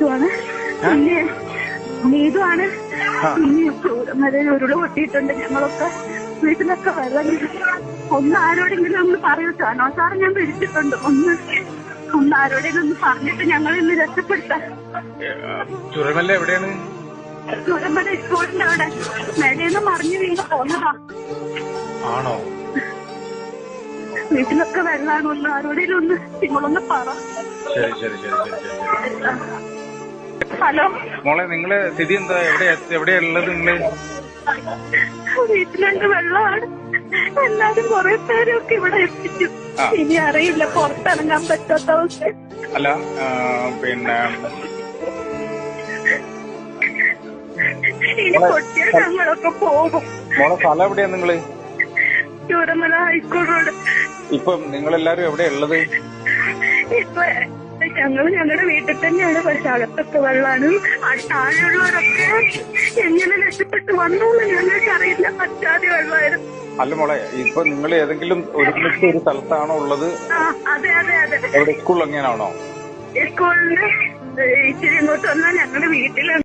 നീതുവാണ് പിന്നെ നീതുവാണ്. പിന്നെ ചൂരമല ഉരുൾ പൊട്ടിയിട്ടുണ്ട് ഞങ്ങളൊക്കെ വീട്ടിലൊക്കെ വെള്ളം. ഒന്ന് ആരോടെങ്കിലും ഒന്ന് പറയൂ സാനോ സാറ് ഞാൻ വിളിച്ചിട്ടുണ്ട്. ഒന്ന് ഒന്ന് ആരോടെങ്കിലും ഒന്ന് പറഞ്ഞിട്ട് ഞങ്ങൾ ഇന്ന് രക്ഷപ്പെടുത്താം. ചുരമല്ല എവിടെയാണ്? ചൂരമല സ്കൂളിന്റെ അവിടെ. മേടേന്ന് മറിഞ്ഞു വീണ് പോന്നതാ. ആണോ? വീട്ടിലൊക്കെ വെള്ളമാണ് ഒന്ന് ആരോടെങ്കിലും ഒന്ന് നിങ്ങളൊന്ന് പറ. ശരി ശരി ശരി ശരി ശരി. ഹലോ. മോളെ നിങ്ങൾ സ്ഥിതി എന്താ? എവിടെ എവിടെയാ ഉള്ളത് നിങ്ങൾ? വീട്ടിലുണ്ട് വെള്ളമാണ്. എല്ലാരും കുറെ പേരൊക്കെ ഇവിടെ എത്തിച്ചു. ഇനി അറിയില്ല പുറത്തിറങ്ങാൻ പറ്റാത്ത അവസ്ഥ. അല്ല പിന്നെ ഇനി ഞങ്ങളൊക്കെ പോകും. മോളെ സ്ഥലം എവിടെയാ നിങ്ങൾ? Chooramala high school road. ഇപ്പം നിങ്ങളെല്ലാരും എവിടെയാ ഉള്ളത്? ഇപ്പൊ ഞങ്ങൾ ഞങ്ങളുടെ വീട്ടിൽ തന്നെയാണ് പക്ഷെ അകത്തൊക്കെ വെള്ളമാണ് ആ താഴെയുള്ളവരൊക്കെ എങ്ങനെ രക്ഷപ്പെട്ട് വന്നു എന്ന് ഞങ്ങൾക്ക് അറിയില്ല. പറ്റാതെ വെള്ളമായിരുന്നു. അല്ല മോളെ ഇപ്പൊ നിങ്ങൾ ഏതെങ്കിലും ഒരുമിച്ച് ഒരു സ്ഥലത്താണോ ഉള്ളത്? അതെ അതെ അതെ. എവിടെ? സ്കൂൾ എങ്ങനെയാണോ സ്കൂളിന് ഇച്ചിരി ഇങ്ങോട്ട് വന്നാൽ ഞങ്ങളുടെ വീട്ടിലാണ്